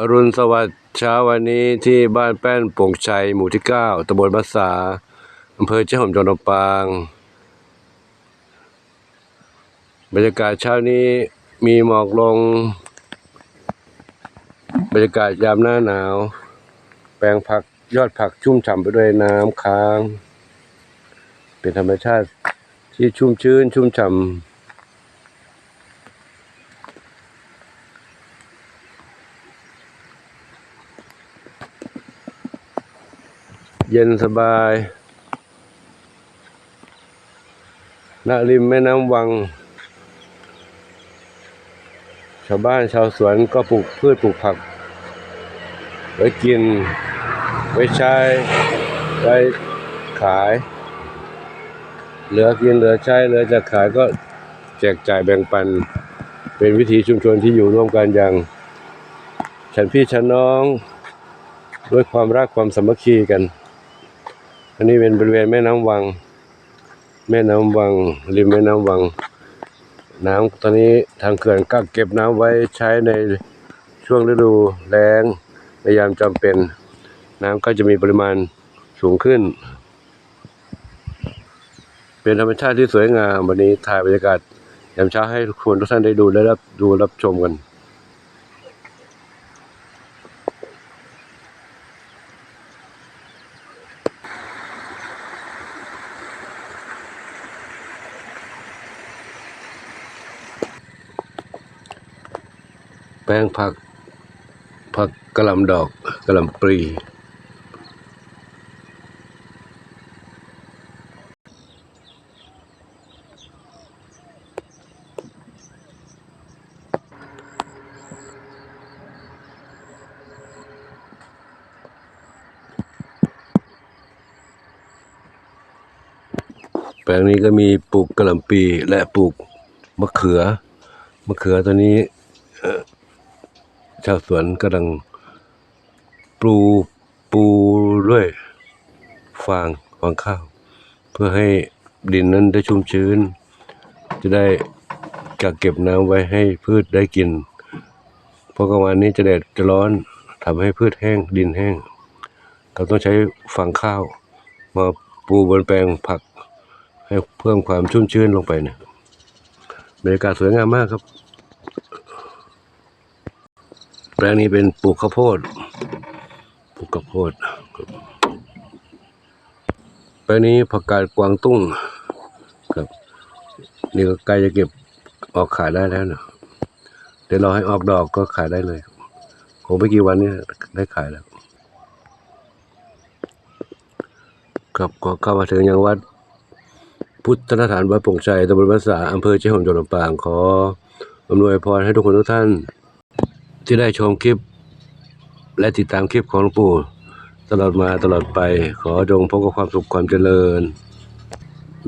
อรุณสวัสดิ์เช้าวันนี้ที่บ้านแป้นโป่งชัยหมู่ที่เก้าตำบลมัสสาอำเภอเจ้าหอมจังหวัดลำปาง บรรยากาศเช้านี้มีหมอกลง บรรยากาศยามหน้าหนาว แปลงผักยอดผักชุ่มฉ่ำไปด้วยน้ำค้าง เป็นธรรมชาติที่ชุ่มชื้นชุ่มฉ่ำ เย็นสบายณริมแม่น้ำวัง ชาวบ้านชาวสวนก็ปลูกพืชปลูกผัก ไว้กิน ไว้ใช้ ไว้ขาย เหลือกินเหลือใช้เหลือจะขายก็แจกจ่ายแบ่งปัน เป็นวิถีชุมชนที่อยู่ร่วมกันอย่าง ฉันพี่ฉันน้อง ด้วยความรักความสามัคคีกัน อันนี้เป็นบริเวณแม่น้ำวัง แม่น้ำวัง ริมแม่น้ำวัง น้ำตอนนี้ทางเขื่อนกักเก็บน้ำไว้ใช้ในช่วงฤดูแล้งในยามจำเป็น น้ำก็จะมีปริมาณสูงขึ้น เป็นธรรมชาติที่สวยงามวันนี้ถ่ายบรรยากาศยามเช้าให้ทุกคนทุกท่านได้ดูและรับดูรับชมกัน แปลงผักผักกระลำดอกกระลำปรีแปลงนี้ก็มีปลูกกระหล่ำปีและปลูกมะเขือ มะเขือตัวนี้เอ ชาวสวนกำลังปลูปูด้วยฟางฟางข้าว เพื่อให้ดินนั้นได้ชุ่มชื้น จะได้กักเก็บน้ำไว้ให้พืชได้กิน เพราะกลางวันนี้จะแดดจะร้อนทำให้พืชแห้งดินแห้ง เราต้องใช้ฟางข้าว มาปูบนแปลงผัก ให้เพิ่มความชุ่มชื้นลงไปเนี่ยบรรยากาศสวยงามมากครับ แป ลงนี้เป็นปลูกข้าวโพด ปลูกข้าวโพด แปลงนี้ผักกาดกวางตุ้งครับนี่ก็ใกล้จะเก็บออกขายได้แล้วนะเดี๋ยวรอให้ออกดอกก็ขายได้เลยคงไม่กี่วันนี้ได้ขายแล้ว ครับก็เข้ามาถึงยังวัด พุทธสถานวัดปงชัยตำบลวัดสาอำเภอเชียงหอมจังหวัดลำปางขออำนวยพรให้ทุกคนทุกท่าน ที่ได้ชมคลิป และติดตามคลิปของหลวงปู่ตลอดมาตลอดไป ขอจงพบกับความสุขความเจริญ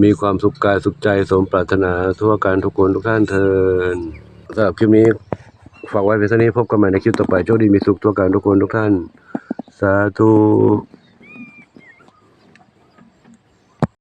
มีความสุขกายสุขใจสมปรารถนาทั่วการทุกคนทุกท่านเทินสำหรับคลิปนี้ฝากไว้เพียงเท่านี้พบกันใหม่ในคลิปต่อไปโชคดีมีสุขทั่วการทุกคนทุกท่าน สาธุ